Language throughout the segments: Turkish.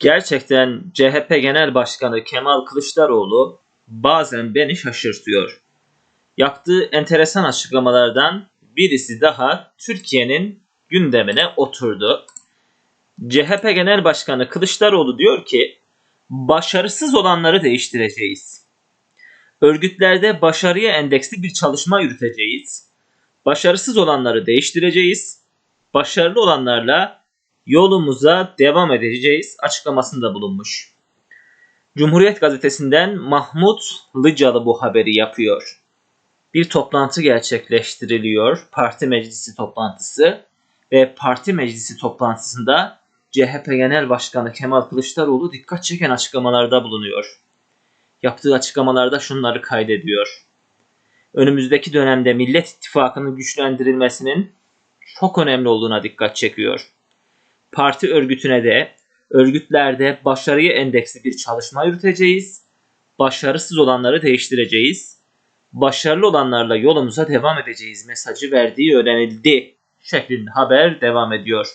Gerçekten CHP Genel Başkanı Kemal Kılıçdaroğlu bazen beni şaşırtıyor. Yaptığı enteresan açıklamalardan birisi daha Türkiye'nin gündemine oturdu. CHP Genel Başkanı Kılıçdaroğlu diyor ki başarısız olanları değiştireceğiz. Örgütlerde başarıya endeksli bir çalışma yürüteceğiz. Başarısız olanları değiştireceğiz. Başarılı olanlarla yolumuza devam edeceğiz açıklamasında bulunmuş. Cumhuriyet gazetesinden Mahmut Lıcalı bu haberi yapıyor. Bir toplantı gerçekleştiriliyor. Parti meclisi toplantısı ve parti meclisi toplantısında CHP Genel Başkanı Kemal Kılıçdaroğlu dikkat çeken açıklamalarda bulunuyor. Yaptığı açıklamalarda şunları kaydediyor. Önümüzdeki dönemde Millet İttifakı'nın güçlendirilmesinin çok önemli olduğuna dikkat çekiyor. Parti örgütüne de örgütlerde başarıya endeksli bir çalışma yürüteceğiz. Başarısız olanları değiştireceğiz. Başarılı olanlarla yolumuza devam edeceğiz mesajı verdiği öğrenildi şeklinde haber devam ediyor.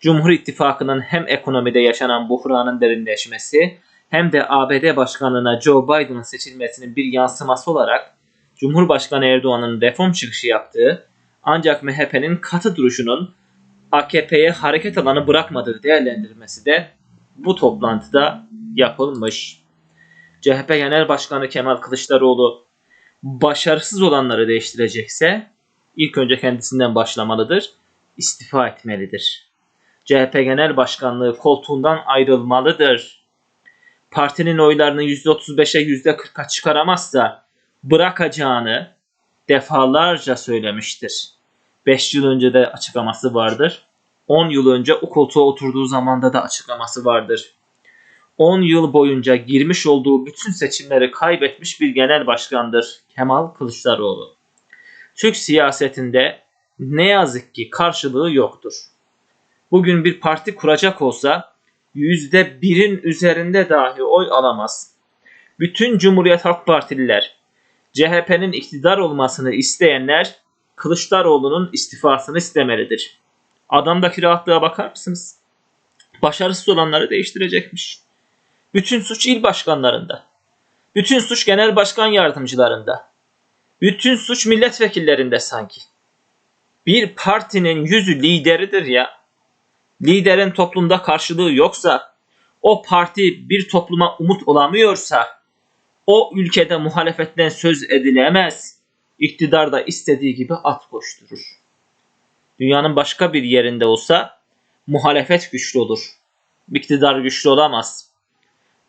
Cumhur İttifakı'nın hem ekonomide yaşanan buhranın derinleşmesi hem de ABD Başkanlığına Joe Biden'ın seçilmesinin bir yansıması olarak Cumhurbaşkanı Erdoğan'ın reform çıkışı yaptığı ancak MHP'nin katı duruşunun AKP'ye hareket alanı bırakmadığı değerlendirmesi de bu toplantıda yapılmış. CHP Genel Başkanı Kemal Kılıçdaroğlu başarısız olanları değiştirecekse ilk önce kendisinden başlamalıdır, istifa etmelidir. CHP Genel Başkanlığı koltuğundan ayrılmalıdır. Partinin oylarını %35'e %40'a çıkaramazsa bırakacağını defalarca söylemiştir. 5 yıl önce de açıklaması vardır. 10 yıl önce o koltuğa oturduğu zamanda da açıklaması vardır. 10 yıl boyunca girmiş olduğu bütün seçimleri kaybetmiş bir genel başkandır Kemal Kılıçdaroğlu. Türk siyasetinde ne yazık ki karşılığı yoktur. Bugün bir parti kuracak olsa %1'in üzerinde dahi oy alamaz. Bütün Cumhuriyet Halk Partililer, CHP'nin iktidar olmasını isteyenler Kılıçdaroğlu'nun istifasını istemelidir. Adamdaki rahatlığa bakar mısınız? Başarısız olanları değiştirecekmiş. Bütün suç il başkanlarında. Bütün suç genel başkan yardımcılarında. Bütün suç milletvekillerinde sanki. Bir partinin yüzü lideridir ya. Liderin toplumda karşılığı yoksa, o parti bir topluma umut olamıyorsa, o ülkede muhalefetten söz edilemez. İktidar da istediği gibi at koşturur. Dünyanın başka bir yerinde olsa muhalefet güçlü olur. İktidar güçlü olamaz.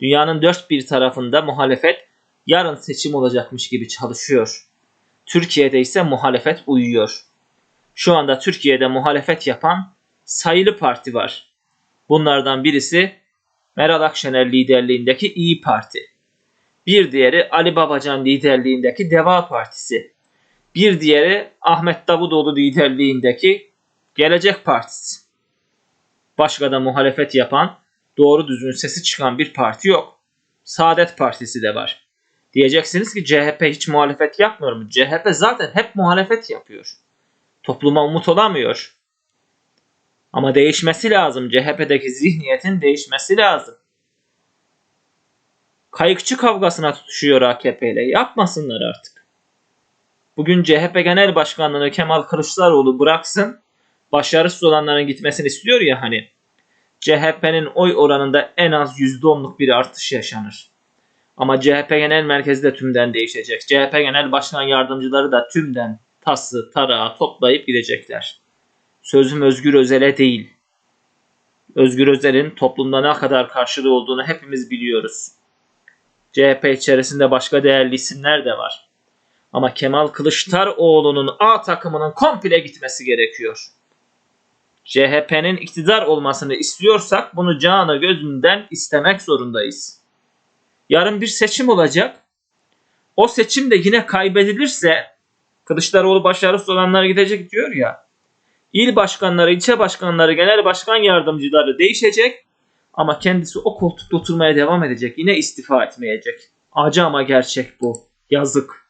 Dünyanın dört bir tarafında muhalefet yarın seçim olacakmış gibi çalışıyor. Türkiye'de ise muhalefet uyuyor. Şu anda Türkiye'de muhalefet yapan sayılı parti var. Bunlardan birisi Meral Akşener liderliğindeki İyi Parti. Bir diğeri Ali Babacan liderliğindeki Deva Partisi. Bir diğeri Ahmet Davutoğlu liderliğindeki Gelecek Partisi. Başka da muhalefet yapan, doğru düzgün sesi çıkan bir parti yok. Saadet Partisi de var. Diyeceksiniz ki CHP hiç muhalefet yapmıyor mu? CHP zaten hep muhalefet yapıyor. Topluma umut olamıyor. Ama değişmesi lazım. CHP'deki zihniyetin değişmesi lazım. Kayıkçı kavgasına tutuşuyor AKP ile. Yapmasınlar artık. Bugün CHP Genel Başkanlığı'nı Kemal Kılıçdaroğlu bıraksın. Başarısız olanların gitmesini istiyor ya hani. CHP'nin oy oranında en az %10'luk bir artış yaşanır. Ama CHP Genel Merkezi de tümden değişecek. CHP Genel Başkan Yardımcıları da tümden tası tarağı toplayıp gidecekler. Sözüm Özgür Özel'e değil. Özgür Özel'in toplumda ne kadar karşılığı olduğunu hepimiz biliyoruz. CHP içerisinde başka değerli isimler de var. Ama Kemal Kılıçdaroğlu'nun A takımının komple gitmesi gerekiyor. CHP'nin iktidar olmasını istiyorsak bunu canı gözünden istemek zorundayız. Yarın bir seçim olacak. O seçim de yine kaybedilirse Kılıçdaroğlu başarısız olanlar gidecek diyor ya. İl başkanları, ilçe başkanları, genel başkan yardımcıları değişecek. Ama kendisi o koltukta oturmaya devam edecek. Yine istifa etmeyecek. Acı ama gerçek bu. Yazık.